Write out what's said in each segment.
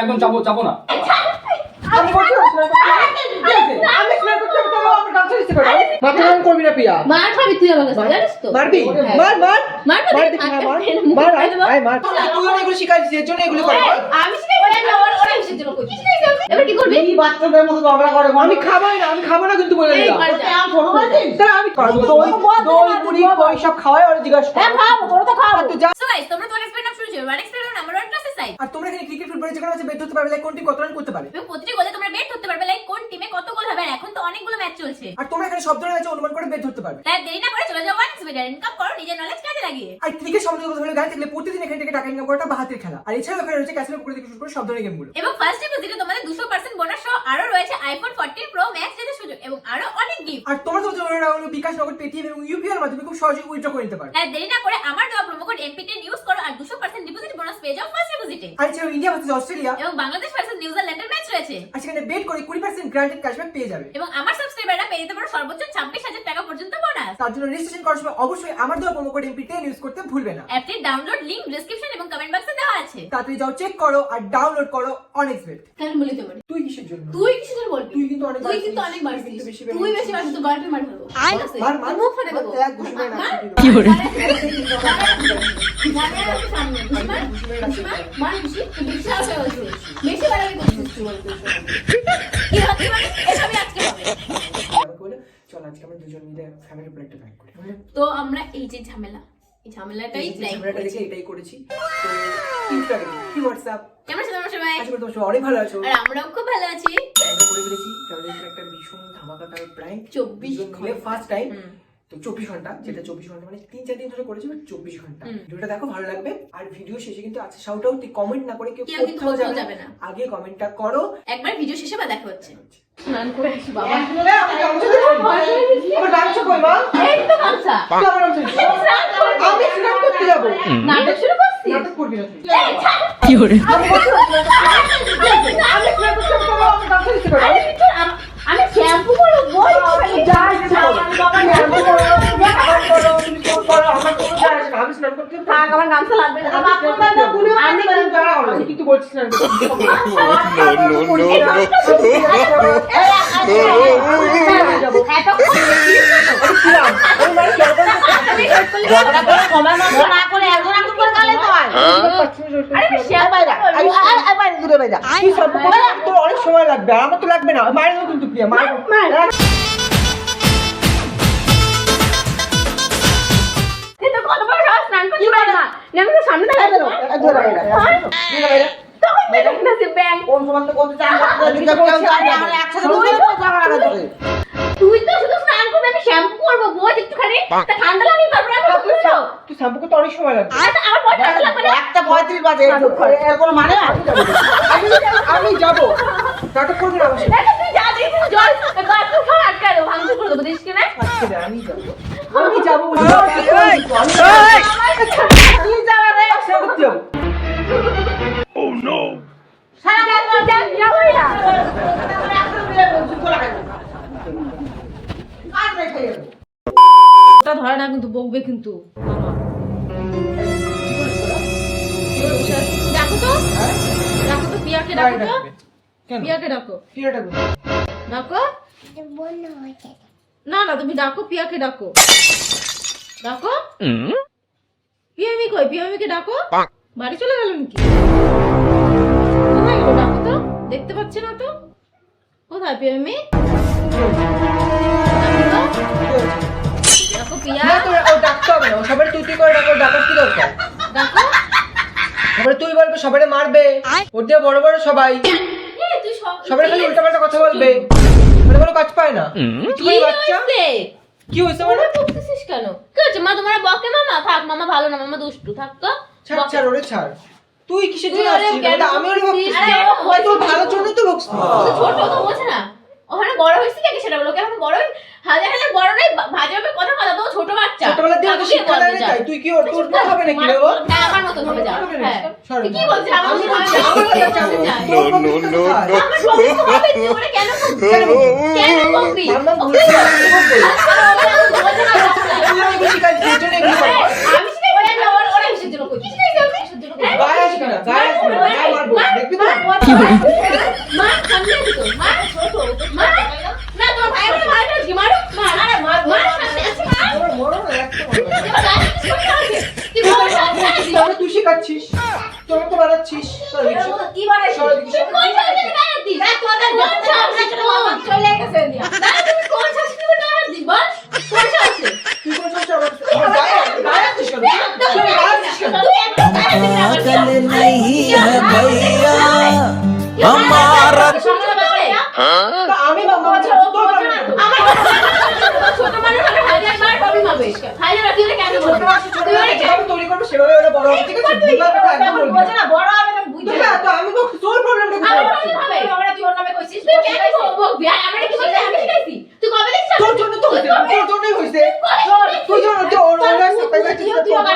একদম চাপো চাপো না আমি করতে না, আমি করতে পারব, তাহলে আমার গামছা দিতে পারো। মাথা করবি না, প্রিয়া। মার খাবি তুই আমার কাছে জানিস তো মারবি? হ্যাঁ। মার, মার। মার মার মার দেখি, হ্যাঁ, মার। মার, আয়, মার। তুইও এগুলো শিখাইছিস, এর জন্য এগুলো করে। আমি শিখাই না ওরা ওরা কিসের জন্য করছিস এবার কি করবি এই বাচ্চাদের মতো ঝগড়া করে আমি খাবোই না, আমি খাব না কিন্তু বলে দিলাম। ঘরে যা। ছোট তাহলে আমি খাব। দই, দই, মুড়ি, খই সব খাওয়াই ওরা জিজ্ঞাসা হ্যাঁ খাব তোরা তো খাব আর তুই যা- সো গাইস তোমরা তোমার এক্সপেরিয়েন্স শুরু করো ওয়ান এক্সপেরিয়েন্স নাম্বার 1 ক্লাসে সাইড আর তোমরা এখানে ক্রিকেট ফুটবলের যেকোনো ম্যাচে বেট ধরতে পারবে লাইক কোন টিম কত রান করতে পারে প্রতিটি গোলে তোমরা বেট করতে পারবে লাইক কোন টিমে কত গোল হবে আর এখন তো অনেকগুলো ম্যাচ চলছে আর তোমরা এখানে সব ধরনের আছে অনুমান করে বের ধরতে পারবে। হ্যাঁ দেরি না করে চলে যাও ওয়ান ইনকাম করো নিজের নলেজ কাজে লাগিয়ে। আর ক্রিকেট সম্বন্ধে কথা বলে গায়ে থাকলে প্রতিদিন এখান থেকে টাকা ইনকাম করাটা বাহাতের খেলা। আর এছাড়াও এখানে রয়েছে ক্যাসিনো পুকুর থেকে শুরু করে সব ধরনের গেমগুলো এবং ফার্স্ট ডিপোজিটে তোমাদের 200% বোনাস সহ আরও রয়েছে আইফোন 14 প্রো ম্যাক্স যেতে সুযোগ এবং আরও অনেক গিফট আর তোমরা তো তোমরা হলো বিকাশ নগর পেটিএম এবং ইউপিআই এর মাধ্যমে খুব সহজেই উইথড্র করে নিতে পারবে তাই দেরি না করে আমার দেওয়া প্রোমো কোড এমপি10 ইউজ করো আর 200% ডিপোজিট বোনাস পেয়ে যাও ফার্স্ট ডিপোজিটে আর এছাড়াও ইন্ডিয়া ভার্সেস অস্ট্রেলিয়া এবং বাংলাদেশ ভার্সেস নিউজিল্যান্ডের ম্যাচ রয়েছে। আর সেখানে বেট করে কুড়ি পার্সেন্ট গ্রান্টেড ক্যাশব্যাক পেয়ে যাবে। এবং আমার সাবস্ক্রাইবাররা পেয়ে যেতে পারো সর্বোচ্চ 26000 টাকা পর্যন্ত বোনাস তার জন্য রেজিস্ট্রেশন করার সময় অবশ্যই আমার দেওয়া প্রোমো কোড এমপিটেন ইউজ করতে ভুলবে না। অ্যাপটির ডাউনলোড লিংক ডেসক্রিপশন এবং কমেন্ট বক্সে দেওয়া আছে। তাড়াতাড়ি যাও চেক করো আর ডাউনলোড করো অনেক বেট কেন বলি তো তুই কিসের জন্য? তুই বলবি তুই কিন্তু অনেক তুই কিন্তু অনেক বাড়ছিস তুই বেশি তুই তো মার মার, মার। মুখ ফেটে দেবো এক ঘুষি মেরে মার। কি মানে আমরা দুজন মিলে ফ্যামিলি উপর একটা করি তো আমরা এই যে ঝামেলা এই ঝামেলাটাই ঝামেলাটা করেছি দেখে এটাই করেছি তো ইনস্টাগ্রাম কি হোয়াটসঅ্যাপ কেমন আছো তোমরা সবাই আশা করি তোমার সবাই অনেক ভালো আছো আর আমরাও খুব ভালো আছি করে ফেলেছি ফ্যামিলির একটা ভীষণ ধামাকাদার প্র্যাঙ্ক 24 মিলে ফার্স্ট টাইম তো চব্বিশ ঘণ্টা যেটা চব্বিশ ঘণ্টা মানে তিন চার দিন ধরে করেছি বাট চব্বিশ ঘণ্টা ভিডিওটা দেখো ভালো লাগবে আর ভিডিও শেষে কিন্তু আছে শাউট আউট কমেন্ট না করে কেউ কোথাও যাবে না। আগে কমেন্টটা করো একবার ভিডিও শেষে বা দেখা হচ্ছে স্নান করে আসি বাবা আমি স্নান করতে যাব নাটক শুরু নাটক করবি না। আম- শ্যাম্পু করো। করো, আমার না। গামছা লাগবে আমি কিন্তু- দাঁড়াও, আমি কিন্তু বলছি স্নান করতে। ঝগড়া করে সময় মতো না তোর অনেক সময় লাগবে আমার তো লাগবে না। মায়ের মতন প্রিয়া মায়ের তুই তো শুধু স্নান করবি আমি শ্যাম্পু করব বোঝ একটুখানি। তা ঠান্ডা লাগবে তারপরে আমি বুঝছ তুই শ্যাম্পু করতে অনেক সময় লাগবে। একটা পঁয়ত্রিশ বাজে এর কোনো মানে? আমি আমি যাব। নাটক করবি না? আমি যাব। আমি যাব বলছি। আমি তুই যাবে রে। স্নান করতে যাব সারা রাত ধরে যা যাবে। ওটা ধরে না কিন্তু বকবে কিন্তু। ডাকো তো। ডাকো তো পিয়াকে ডাকো তো। পিয়াকে ডাকো। ডাকো। না না তুমি ডাকো পিয়াকে ডাকো। ডাকো। পিয়ামি কই? পিয়ামিকে ডাকো। বাড়ি চলে গেল নাকি? কোথায় গেলো? ডাকো তো। দেখতে পাচ্ছি না তো। কোথায় পিয়ামি? তোর ও ডাকতে হবে না, ও সবাই তুই তুই করে ডাকো, ডাকার কি দরকার? ডাকো সবাই তুই বলবে, সবাই মারবে। ওর দিয়ে বড় বড় সবাই। এই, তুই সব সবাই খালি উল্টাপাল্টা কথা বলবে। মানে কোনো কাজ পায় না। কি তুই বাচ্চা, কি হয়েছে মানে? বকতেছিস কেন কি হচ্ছে মা তোমার বকে মামা থাক মামা ভালো না মামা দুষ্টু থাক তো ছাড়, ছাড়, ওরে ছাড়। তুই কিসের জন্য আসছিস? আমি ওরে? বকছিস। আরে ও তোর ভালোর জন্যই তো বকছিস। ছোট তো বোঝে না ওখানে বড় হয়েছে নাকি সেটা বলো। এখন বড় হাজার হাজার বড় নয় ভাজা হবে কথা কথা তো ছোট বাচ্চা। ছোটবেলা দিয়ে তো শিক্ষা দেয় তুই। কি ওর তোর হবে নাকি রে ও? আমার মত হবে যা হ্যাঁ। কি বলছিস? আমার মত হবে নো নো নো। কেন কেন ওর সাথে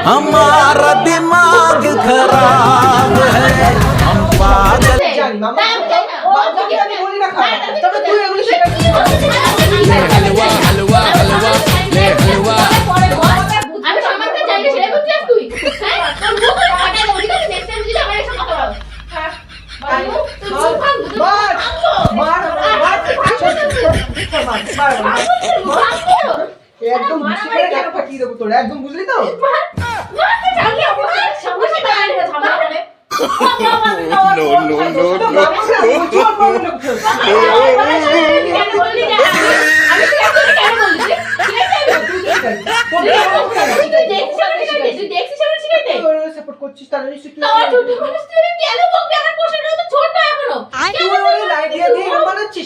हमारा दिमाग खराब है তবে তুই এগুলি সেটা হালুয়া হালুয়া হালুয়া হালুয়া আমি সম্মানটা চাইলে সেটা করছিস তুই হ্যাঁ তোর মুখ ফাটা দাও ঠিক আছে নেক্সট টাইম যদি আমার এসে কথা বলো হ্যাঁ একদম একদম বুঝলি তো no, no, no, no.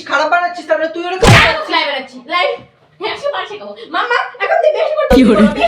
খারাপ বানাচ্ছিস তাহলে তুই ওরা লাইভ বানাচ্ছিস লাইভ হ্যাঁ সে পাশে মামা এখন তুই বেশি করছিস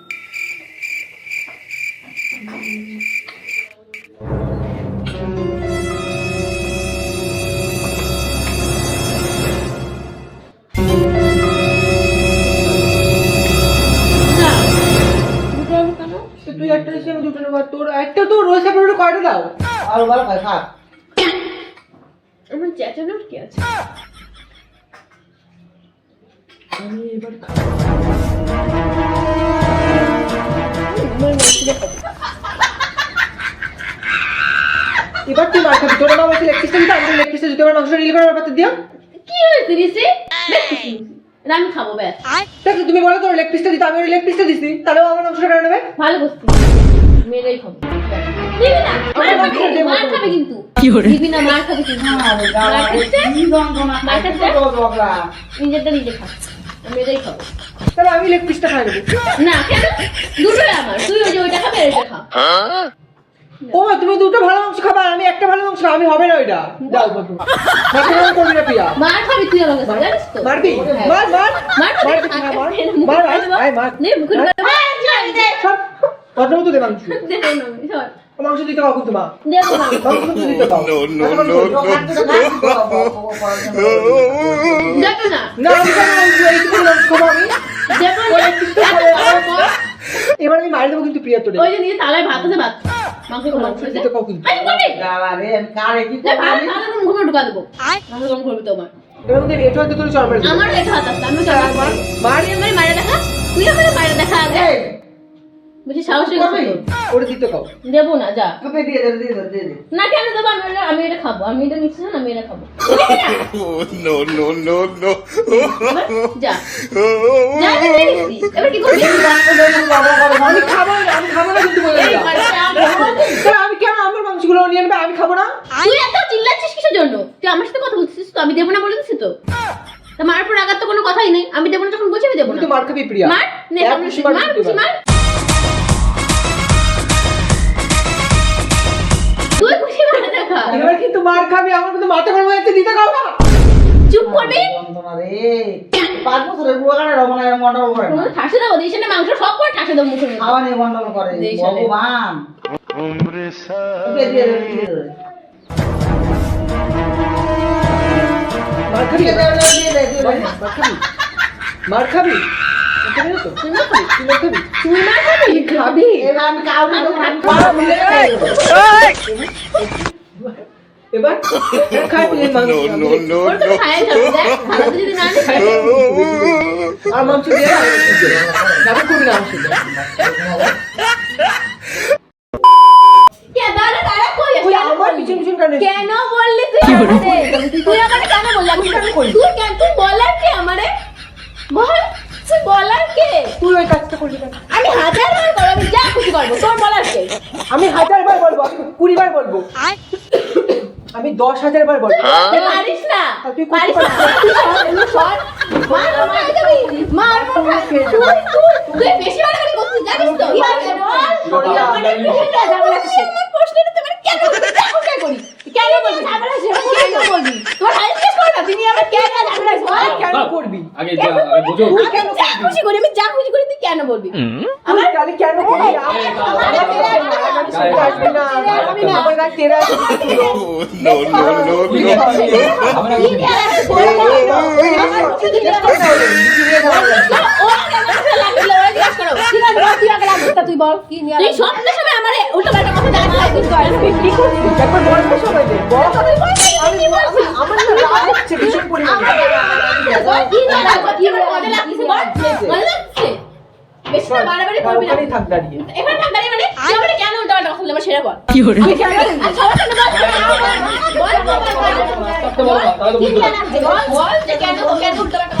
তুই একটা দিচ্ছিস আমি দুটো নেব আর তোর একটা তো রোজ আপনি কয়টা দাও? আর ভালো খাই খা আমার চেঁচানোর কি আছে? আমি এবার খাব। এবার তুই মার খাবি তোর নাম হচ্ছে লেগ পিসটা দিতে আমি লেগ পিসটা দিতে পারব মাংসটা রিল করার ব্যাপারটা দিয়া কি হয়েছে রিসে? আমি খাব ব্যাস। দেখ তুমি বলো তোর লেগ পিসটা দিতে আমি ওর লেগ পিসটা দিছি। তাহলেও আমার মাংসটা কেন নেবে? ভালো করছি মেয়েরাই খাব। ব্যাস। দিবি না মার আমার। খাবি বাচ্চা দেবো মার তো। খাবে কিন্তু দিবি না মার খাবে কিন্তু মার খাচ্ছে মার খাচ্ছে নিজেরটা নিজে খা মেয়েরাই খাব তাহলে আমি লেগ পিসটা খাই দেবো না কেন দুটোই আমার তুই ওই যে ওইটা খাবে আর ওইটা খা ও মা, তুমি দুটো ভালো মাংস খাবা আর আমি একটা ভালো মাংস খাব, আমি হবে না ওইটা দাও বাবু মাথা করবি না পিয়া মার খাবি তুই আমার কাছে জানিস তো মারবি হ্যাঁ। মার মার মার খাবি মার দেখি না, মার মার আয়, আয় মার নে মুখে ঢুকা দেবো। সব অন্য মতো দে মাংস দে, দে, না, সর। ও মাংস দিতে পাও কিন্তু মা দেবো না। মাংস কিন্তু দিতে পাও No, no, আচ্ছা, no, মাংস no. দেবো না না আমি কেন মাংস এইটুকু মাংস খাব আমি দেবো ওই না এক পিসটা খাবে, আমার মা। এবার আমি মারি দেবো কিন্তু প্রিয়া তোরে। ওই যে নিয়ে তালায় ভাত আছে ভাত। মাংস দিতে করবি? কারে কি না ভাত তাহলে মুখে ঢুকা দেবো। মাংস কম করবি তোমার। এবার মধ্যে রেট তোর মারি আমার একটা হাত আছে আমি চল মার। মার দেখা? তুই মায়ের দেখা আগে। বুঝি সাহসী ওরে দিতে দেবো না যা। দিয়ে দে দিয়ে দে দিয়ে দে। না কেন দেবো? আমি এটা আমি এটা খাব। আমি এটা নিচ্ছি না আমি এটা খাব। no no no no এবার যা। যা এবার কি করবি? আমি খাব না আমি খাব না কিন্তু বলে দিলাম। আমি কেন আমার মাংসগুলো নিয়ে নেবে আমি খাব না? তুই এত চিল্লাচ্ছিস কিসের জন্য? তুই আমার সাথে কথা বলছিস তো আমি দেবো না বলে দিচ্ছি তো। তা মার পর আঘাত তো কোনো কথাই নেই। আমি দেবো না যখন বলছি আমি দেবো তুই না। তো মার খাবি প্রিয়া। মার? নে মার মার। মার খাবি আমার কিন্তু মাথা গরম হয়ে দিতে খাও না। চুপ করবি? যন্ত্রণা রে। পাঁচ বছরের বুয়া কানে রমনা এরম গন্ডগোল করে না। ঠাসে দেবো দিস না মাংস সব করে ঠাসে মুখের মধ্যে। খাওয়া নিয়ে গন্ডগোল করে। ভগবান। দিয়ে দে মার খাবি? মার খাবি? খাবি? খাবি? এবার. আর মাংস দিয়ে কেন? বললি তুই তুই আমারে কেন বললি? আমি করলি তুই কেন তুই বলার কে আমারে? বল তুই বলার কে? তুই ওই কাজটা করবি কেন? আমি হাজার বার করব আমি যা খুশি করব তোর বলার কে? আমি হাজার বার বলব কুড়ি বার বলব। আমি দশ হাজার বার বলব তুই পারিস না তুই পারিস না তুই সর, তুই সর। মার মার যাবি মার মার তুই তুই তুই বেশি বাড়াবাড়ি করছিস জানিস তো তুই আমারে কেন ঝামেলা করছিস আমার প্রশ্নটা তুমি কেন কেন কেন করি কেন বলবি ঝামেলা কেন বলবি তোর হাই না তুমি আমার কেন ঝামেলা বল কেন করবি আগে যা আগে বোঝো তুই কেন যা খুশি করি আমি যা খুশি করি তুই কেন বলবি আমার তাহলে কেন করবি আসবি না আমার গাছ তেরা No, no, no, তুই no. আমরা কি দিয়ে রাখছিস? বল, বল, বল। আমার কিছু দিয়ে রাখছিস। ও আগে আমার সাথে লাগল, ওরা জিজ্ঞাসা করো। ঠিক আছে, বল, তুই আগে লাগল। তা তুই বল, কি নিয়ে তুই সবসময় সময় আমারে উল্টোপাল্টা কথা জানাস, তুই কর। একবার বলতে সবাই দে বল তুই বল, তুই কি বলছিস? আমার না রাগ হচ্ছে ভীষণ পরিমাণে বল, কি নিয়ে রাখব? কি আমার মজা লাগছে, বল। মজা লাগছে? বেশি তো বাড়াবাড়ি করবি না। ওখানেই থাক দাঁড়িয়ে এখানে থাক দাঁড়িয়ে মানে, তুই আমারে কেন উল্টোপাল্টা কথা বললি? আমার সেটা বল। আমি কেন বলি? আর সবার সামনে বল, বল, বল, বল, বল, বল। থাকতে বলো না তাহলে তো কি বুঝতে নিয়ে পারছি রাখছিস? বল, বল, যে কেন কেন উল্টোপাল্টা কথা বলছিস? বল, বল, বল। কি আমি কেন বলব? আমি যাচ্ছি না তুই, কেন বলবি? আর আমার রাইট আছে বল নাই নাই বলবি তোর না, আমি সবার হাত সাথে হাত না বলবি না আরে কথা বলবি না তুই বল তুই বল তুই বল যে কোনো একদম বলো তাহলে চলে যায় আমি তো খারাপ আমি তো খারাপ যে খারাপ সেই বলতে পারে যে না মানুষ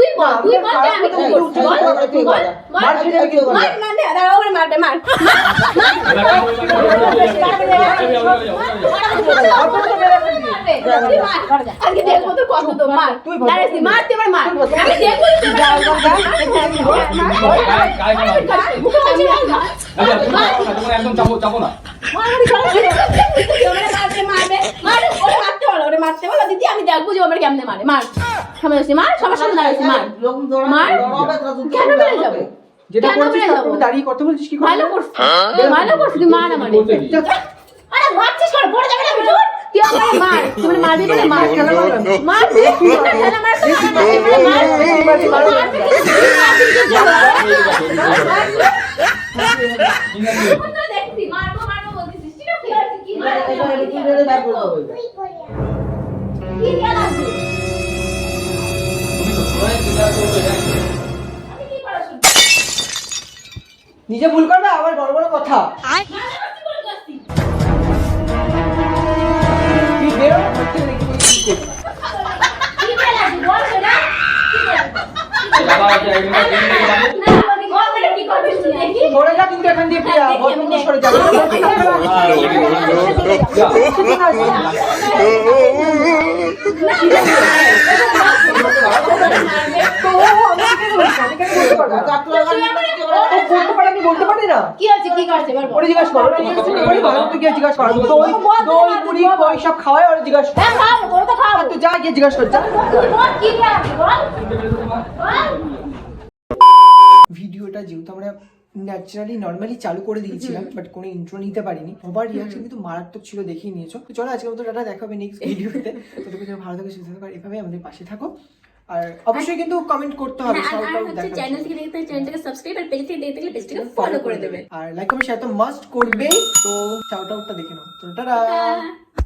তুই বল যে করছি বল না আমি দেখব যে আমার কেমনে মারে মার সামনে আসছি। মার সবার সামনে দাঁড়াইছি মার। মার। কেন বেড়ে যাব? যেটা কেন করছিস বেড়ে দাঁড়িয়ে কথা বলছিস কি ভালো করছিস। ভালো করছিস তুই মার আমারে। আরে ভাবছিস কর পড়ে যাবে না বিজুর তুই আমারে মার। তুই মানে মারবি বলে মার। no, মার. মার খেলা মার। খেলা মার। মার। মার নিজে ভুল করবে আবার বড় বড় কথা থেকে দেখি তুই কি করছিস। কি দিয়া লাগবে বল সেটা কি বাবা এটা এগুলো এগুলো দেখে যাবে। না বল মানে কি করবি তুই দেখি সরে যা কিন্তু এখান দিয়ে প্রিয়া ঘর থেকে সরে যা বলতে পারে আমি বলতে পারি না কি আছে কি করছে বল। ওরে জিজ্ঞাসা করো ওরে ভালো তো গিয়ে জিজ্ঞাসা করো। দই দই মুড়ি কই সব খাওয়ায় ওরে জিজ্ঞাসা করো। হ্যাঁ খাও তোর তো খাও তুই যা গিয়ে জিজ্ঞাসা কর যা। বল কি দিয়া বল বল। ভিডিওটা যেহেতু আমরা ন্যাচারালি নর্মালি চালু করে দিয়েছিলাম বাট কোনো ইন্ট্রো নিতে পারিনি। সবার রিয়াকশন কিন্তু মারাত্মক ছিল দেখিয়ে নিয়েছো। তো চলো আজকের মতো টাটা দেখা হবে নেক্সট ভিডিওতে ভালো থাকো সুস্থ থাকো এভাবে আমাদের পাশে থাকো। আর অবশ্যই কিন্তু কমেন্ট করতে হবে হ্যাঁ, আর shout আর out হচ্ছে দেখার চ্যানেল জন্য। থেকে দেখতে চ্যানেলটাকে সাবস্ক্রাইব আর পেজ থেকে দেখতে গেলে পেজটাকে ফলো করে দেবে। আর লাইক কমেন্ট শেয়ার তো মাস্ট করবেই। তো শাউট আউটটা দেখে নাও। তো টাটা। টাটা।